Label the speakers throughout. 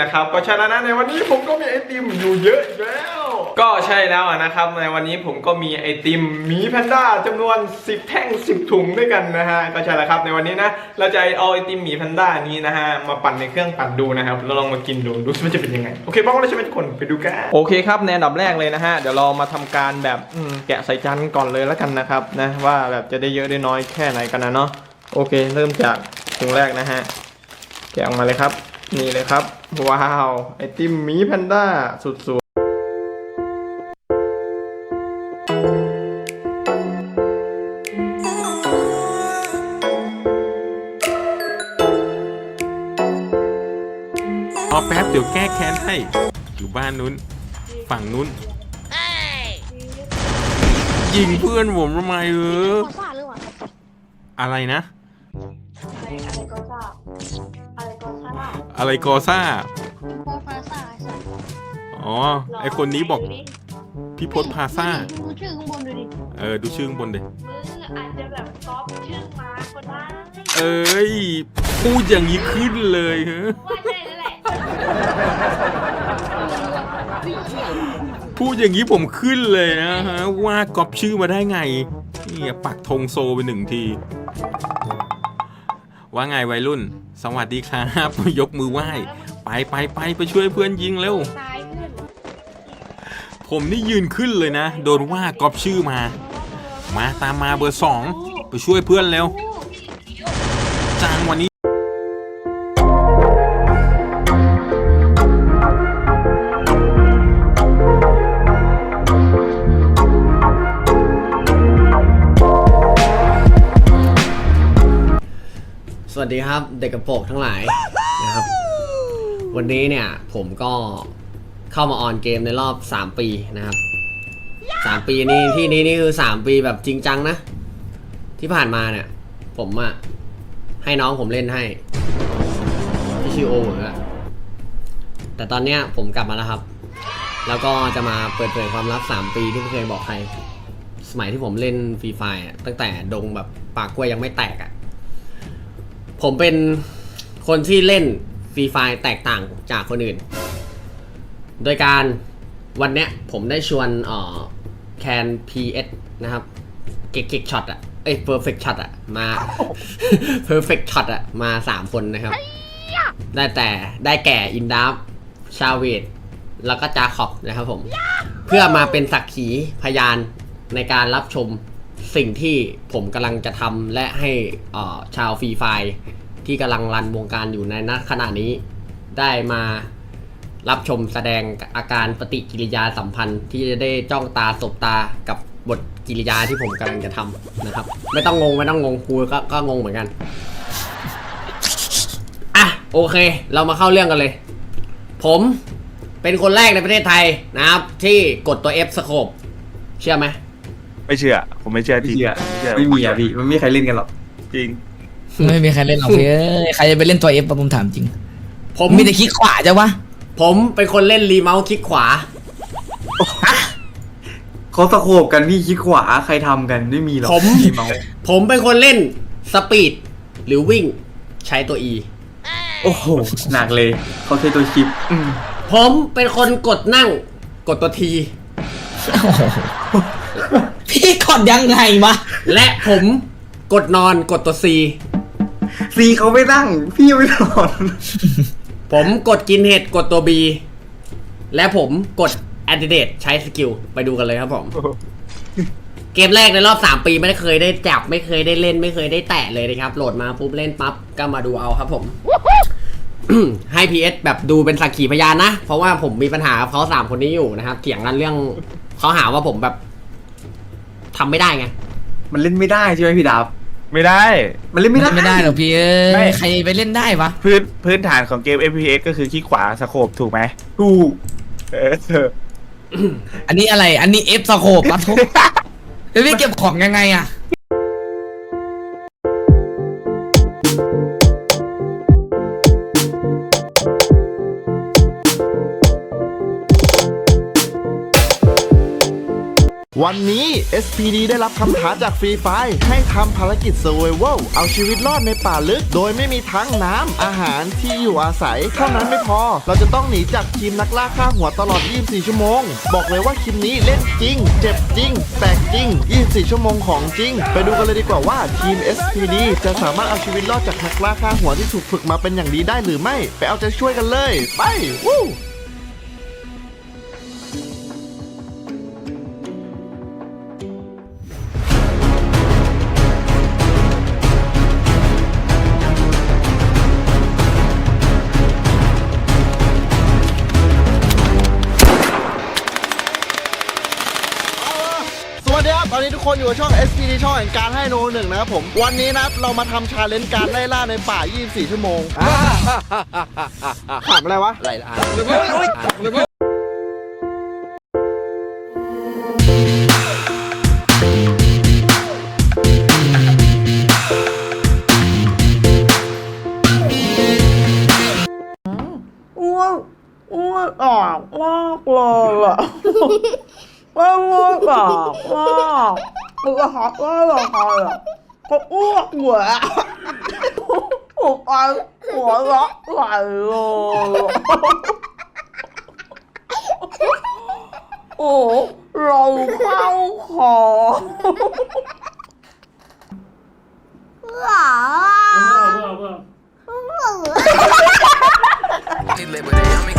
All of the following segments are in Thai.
Speaker 1: นะครับ ก็ใช่แล้วนะในวันนี้ผมก็มีไอติมอยู่เยอะอีกแล้ว ก็ใช่แล้วอะนะครับ ในวันนี้ผมก็มีไอติมหมีแพนด้าจำนวน 10 แท่ง 10 ถุงด้วยกันนะฮะก็ใช่แล้วครับในวันนี้นะเราจะเอาไอติมหมีแพนด้านี้นะฮะมาปั่นในเครื่องปั่นดูนะครับแล้วลองมากินดูดูว่าจะเป็นยังไงโอเคป้องเราจะเป็นคนไปดูกันโอเคครับในอันดับแรกเลยนะฮะเดี๋ยวเรามาทำการแบบอืมแกะใส่จานก่อนเลยแล้วกันนะครับนะว่าแบบจะได้เยอะได้น้อยแค่ไหนกันนะเนาะโอเค เริ่มจากถุงแรกนะฮะแกะออกมาเลยครับ นี่เลยครับ ว้าว ไอติมหมีแพนด้าสุดๆ
Speaker 2: รอแป๊บเดี๋ยวแก้แค้นให้ อยู่บ้านนู้น ฝั่งนู้น ยิงเพื่อนผมทำไมเออ
Speaker 3: ขอซ่าหรือเปล่า
Speaker 2: อะไรนะ
Speaker 3: อะไรอะไรก็ซ่าอะไรก็ซ่า
Speaker 2: อะไรกอซ่า
Speaker 3: พอฟาซ่าไอ้สัส
Speaker 2: อ๋อ ไอคนนี้บอก
Speaker 3: ดูดิ
Speaker 2: พี่พศพาซ่า
Speaker 3: ดูชื่อข้างบนดูดิ
Speaker 2: เออ ดูชื่อข้างบนเลย
Speaker 3: มึงอาจจะแบบก๊อปชื่อมาก็ได้
Speaker 2: เอ้ย พูดอย่างนี้ขึ้นเลยฮะ
Speaker 3: ว่าใช่แล้วแหละ
Speaker 2: พูดอย่างนี้ผมขึ้นเลยนะฮะ ว่าก๊อปชื่อมาได้ไงนี่ปักธงโซไปหนึ่งที ว่าไงวัยรุ่น สวัสดีครับ ยกมือไหว้ ไปไปไปไปช่วยเพื่อนยิงเร็ว
Speaker 3: ตายขึ้น
Speaker 2: ผมนี่ยืนขึ้นเลยนะ โดนว่ากอปชื่อมา มาตามมาเบอร์สองไปช่วยเพื่อนเร็ว จางวันนี้
Speaker 4: สวัสดีครับ เด็กกระโปรงทั้งหลายนะครับ วันนี้เนี่ยผมก็เข้ามาออนเกมในรอบ 3 ปีนะครับ 3 ปีนี้ที่นี้นี่คือ 3 ปีแบบจริงจังนะ ที่ผ่านมาเนี่ย ผมอะให้น้องผมเล่นให้ที่ชื่อโอเหมือนกันแต่ตอนเนี้ยผมกลับมาแล้วครับ แล้วก็จะมาเปิดเผยความลับ 3 ปีที่ไม่เคยบอกใคร สมัยที่ผมเล่นฟรีไฟตั้งแต่ดงแบบปากกล้วยยังไม่แตกอะ ผมเป็นคนที่เล่นฟรีไฟแตกต่างจากคนอื่น โดยการวันเนี้ยผมได้ชวนเอ่อแคน PS นะครับ เก็กเก็กช็อตอะเอ้ย perfect shot อะมา perfect shot อะมา3คนนะครับ ได้แต่ได้แก่อินดับชาเวดแล้วก็จาขอบนะครับผม เพื่อมาเป็นสักขีพยานในการรับชม สิ่งที่ผมกำลังจะทำและให้ชาวฟรีไฟที่กำลังรันวงการอยู่ในณขณะนี้ ได้มารับชมแสดงอาการปฏิกิริยาสัมพันธ์ที่จะได้จ้องตาสบตากับบทกิริยาที่ผมกำลังจะทำนะครับ ไม่ต้องงงไม่ต้องงงกูก็ก็งงเหมือนกันอะโอเค เรามาเข้าเรื่องกันเลย ผมเป็นคนแรกในประเทศไทยนะครับ ที่กดตัว F สโคปเชื่อไหม
Speaker 5: ไม่เชื่อ ผมไม่เชื่อจ
Speaker 6: ไม่
Speaker 5: ริง
Speaker 6: เชื่อ
Speaker 5: ไม่เชื่อ
Speaker 6: ไม่มีอะพี่มันไม่มีใครเล่นกันหรอก
Speaker 5: จริง
Speaker 7: ไม่มีใครเล่นหรอกพี่เอ้ยใครจะไปเล่นตัวเอฟผมถามจริง
Speaker 4: ผม
Speaker 7: มีแต่คลิกขวาจ้ะวะ
Speaker 4: ผมเป็นคนเล่นรีเมาส์คลิกขวา
Speaker 6: เขาสโคบกันพี่คิดขวาใครทำกันไม่มีหรอก
Speaker 4: ผม
Speaker 6: พี่เมาส์
Speaker 4: ผมเป็นคนเล่นสปีดหรือวิ่งใช้ตัว E
Speaker 6: โอ้โหหนักเลยเขาใช้ตัวชิปอืม
Speaker 4: ผมเป็นคนกดนั่ง กดตัว T
Speaker 7: พี่กดยังไงวะ
Speaker 4: และผมกดนอนกดตัว C
Speaker 6: ซีเขาไม่ตั้ง พี่ไม่นอน
Speaker 4: ผมกดกินเห็ดกดตัว B และผมกด a d d i d a t e ใช้สกิล ไปดูกันเลยครับผม เกมแรกในรอบ 3 ปีไม่ได้เคยได้จับ ไม่เคยได้เล่นไม่เคยได้แตะเลยนะครับ โหลดมาปุ๊บเล่นปั๊บ ก็มาดูเอาครับผม ให้ PS แบบดูเป็นสักขีพยานนะ เพราะว่าผมมีปัญหากับเขาสามคนนี้อยู่นะครับเถียงกันเรื่องเขาหาว่าผมแบบ ทำไม่ได้ไง
Speaker 6: มันเล่นไม่ได้ใช่ไหมพี่ดาบ
Speaker 5: ไม่ได้
Speaker 6: มันเล่นไม่ได้
Speaker 7: ไม่ได้หรอกพี่เอ้
Speaker 5: ไม่
Speaker 7: ยใครไปเล่นได้วะ
Speaker 5: พื้นพื้นฐานของเกม FPS ก็คือคลิกขวาสโคปถูกไหม
Speaker 6: ถูก
Speaker 5: เออ
Speaker 7: อันนี้อะไรอันนี้เอฟสโคปปะทุกแล้วพี่เก็บของยังไงอะ
Speaker 8: วันนี้ SPD ได้รับคำท้าจากฟรีไฟให้ทำภารกิจ Survival เอาชีวิตรอดในป่าลึก โดยไม่มีทั้งน้ำอาหารที่อยู่อาศัยเท่านั้นไม่พอ เราจะต้องหนีจากทีมนักล่าฆ่าหัวตลอด 24 ชั่วโมง บอกเลยว่าคลิปนี้เล่นจริง เจ็บจริง แตกจริง 24 ชั่วโมงของจริง ไปดูกันเลยดีกว่าว่าทีม SPD จะสามารถเอาชีวิตรอดจากนักล่าฆ่าหัวที่ถูกฝึกมาเป็นอย่างดีได้หรือไม่ ไปเอาใจช่วยกันเลย ไปวู้ คนอยู่กับช่อง SPD ช่องแห่งการให้โนหนึ่งนะครับผม วันนี้นะครับเรามาทำชาเลนจ์การไล่ล่าในป่า 24 ชั่วโมงถามอะไรวะ
Speaker 4: อะไรล่ะ
Speaker 9: อ้วนอ้วนออกมากเลยอะวนอ้วนออกมาก 我好饿了，好了，我饿我啊！我把我老板了。哦，老ข้ขอเหรอเบื่อเบื่อเบื่อ
Speaker 10: They label they yummy.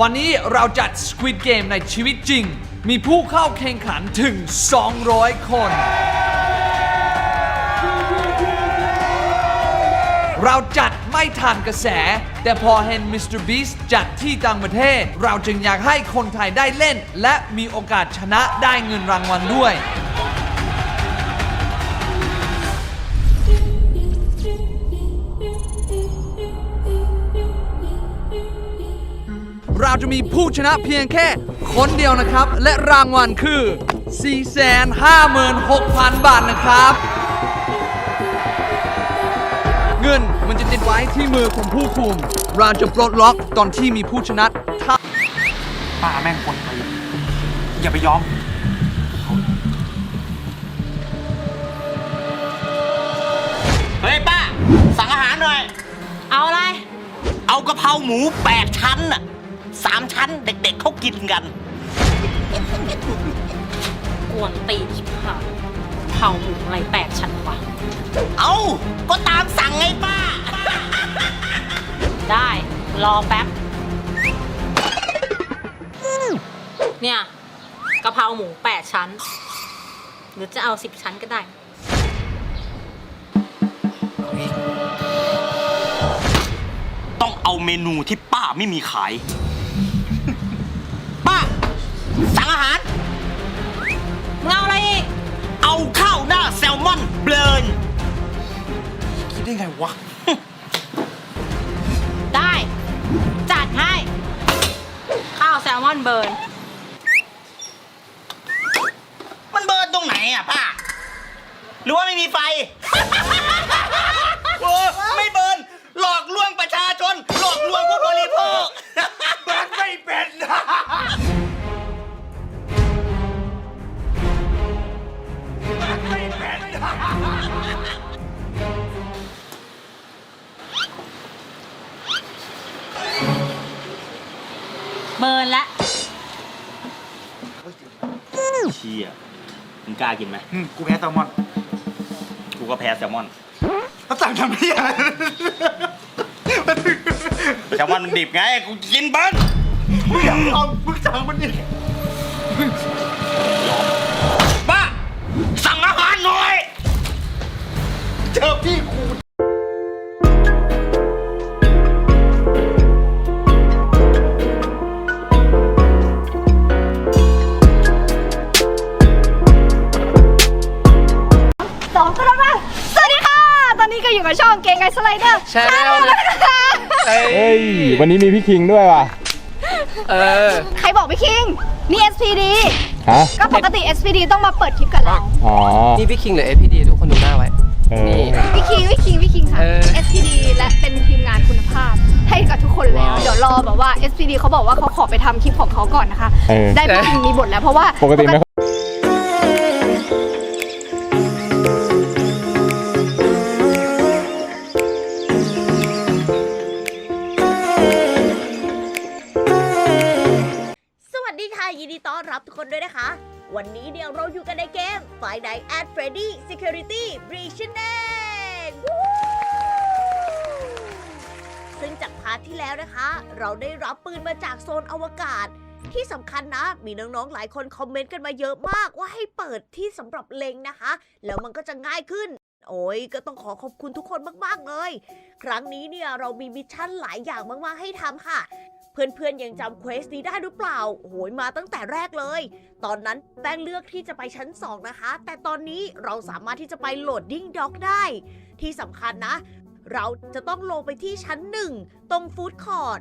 Speaker 11: วันนี้เราจัด Squid Game ในชีวิตจริง มีผู้เข้าแข่งขันถึง 200 คน เราจัดไม่ทันกระแส แต่พอเห็น Mr. Beast จัดที่ต่างประเทศ เราจึงอยากให้คนไทยได้เล่น และมีโอกาสชนะได้เงินรางวัลด้วย เราจะมีผู้ชนะเพียงแค่คนเดียวนะครับ และรางวัลคือ 456,000 บาทนะครับ เงินมันจะติดไว้ที่มือของผู้คุม เราจะปลดล็อกตอนที่มีผู้ชนะถ้า
Speaker 5: ป้าแม่งคนตีอย่าไปยอม
Speaker 12: เฮ้ยป้า สั่งอาหารหน่อย
Speaker 3: เอาอะไร
Speaker 12: เอากะเพราหมูแปดชั้นน่ะ สามชั้นเด็กๆเขากินกัน
Speaker 3: กวนตีนชิบหายเผาหมูอะไรแปลกฉันวะ
Speaker 12: เอาก็ตามสั่งไงป้า
Speaker 3: ได้ รอแป๊บ เนี่ยกะเพราหมูแปดชั้น หรือจะเอาสิบชั้นก็ได้
Speaker 12: ต้องเอาเมนูที่ป้าไม่มีขาย
Speaker 3: เอา
Speaker 12: ข้าวหน้าแซลมอนเบลนคิดได้ไงวะ
Speaker 3: ได้ จัดให้ ข้าวแซลมอนเบิร์น
Speaker 12: มันเบิร์นตรงไหนอะป้า หรือว่าไม่มีไฟ โอ้ไม่เบิร์น หลอกลวงประชาชน หลอกลวงผู้บริโภคเบิร์นไม่เป็น
Speaker 3: เบิร์นละ
Speaker 12: เชี่ยมึงกล้ากินไหม
Speaker 5: กูแพ้แซลมอน
Speaker 12: กูก็แพ้แซลมอน
Speaker 5: เขาสั่งทำเพี้ยอะไร
Speaker 12: แซลมอนมันดิบไง กูกินเบิ้ล
Speaker 5: มึงอยากลองมึงสั่งมันดิ
Speaker 12: ป้ เจอพี่กูสองคนละสวัสดีค่ะ ตอนนี้ก็อยู่
Speaker 5: กับช่องเกง
Speaker 13: ไกสไลเดอร์
Speaker 12: ใช่แล้นะคะ
Speaker 1: เฮ้ยวันนี้มีพี่คิงด้วยว่ะ
Speaker 12: เออ
Speaker 13: ใครบอกพี่คิง นี่ SPD
Speaker 1: ฮะ
Speaker 13: ก็ปกติ SPD ต้องมาเปิดคลิปกับเรา
Speaker 1: อ๋อ
Speaker 12: นี่พี่คิงหรือ APD ทุกคนดูหน้าไว้
Speaker 1: เออ
Speaker 13: พี่คิงพี่คิงพี่คิงค่ะ
Speaker 12: เออ
Speaker 13: SPD และเป็นทีมงานคุณภาพ ให้กับทุกคนแล้วเดี๋ยวรอแบบว่า SPD เขาบอกว่าเขาขอไปทำคลิปของเขาก่อนนะคะ
Speaker 1: เออ
Speaker 13: ได้พี่คิงมีบทแล้วเพราะว่า
Speaker 1: ปกติไม่ค่อย
Speaker 14: สวัสดีค่ะยินดีต้อนรับทุกคนด้วยนะคะ วันนี้เนี่ยเราอยู่กันในเกม Five Nights at Freddy Security Breach นั่นเองวู้ซึ่งจากพาร์ทที่แล้วนะคะ เราได้รับปืนมาจากโซนอวกาศ ที่สำคัญนะ มีน้องๆ หลายคนคอมเมนต์กันมาเยอะมากว่าให้เปิดที่สำหรับเล็งนะคะ แล้วมันก็จะง่ายขึ้นโอ้ยก็ต้องขอขอบคุณทุกคนมาก ๆ เลย ครั้งนี้เนี่ยเรามีมิชชั่นหลายอย่างมาก ๆ ให้ทำค่ะ เพื่อนๆยังจำเควสนี้ได้หรือเปล่าโอยมาตั้งแต่แรกเลย ตอนนั้นแป้งเลือกที่จะไปชั้น 2 นะคะ แต่ตอนนี้เราสามารถที่จะไปโหลดดิ้งด็อกได้ ที่สำคัญนะ เราจะต้องลงไปที่ชั้น 1 ตรงฟู้ดคอร์ด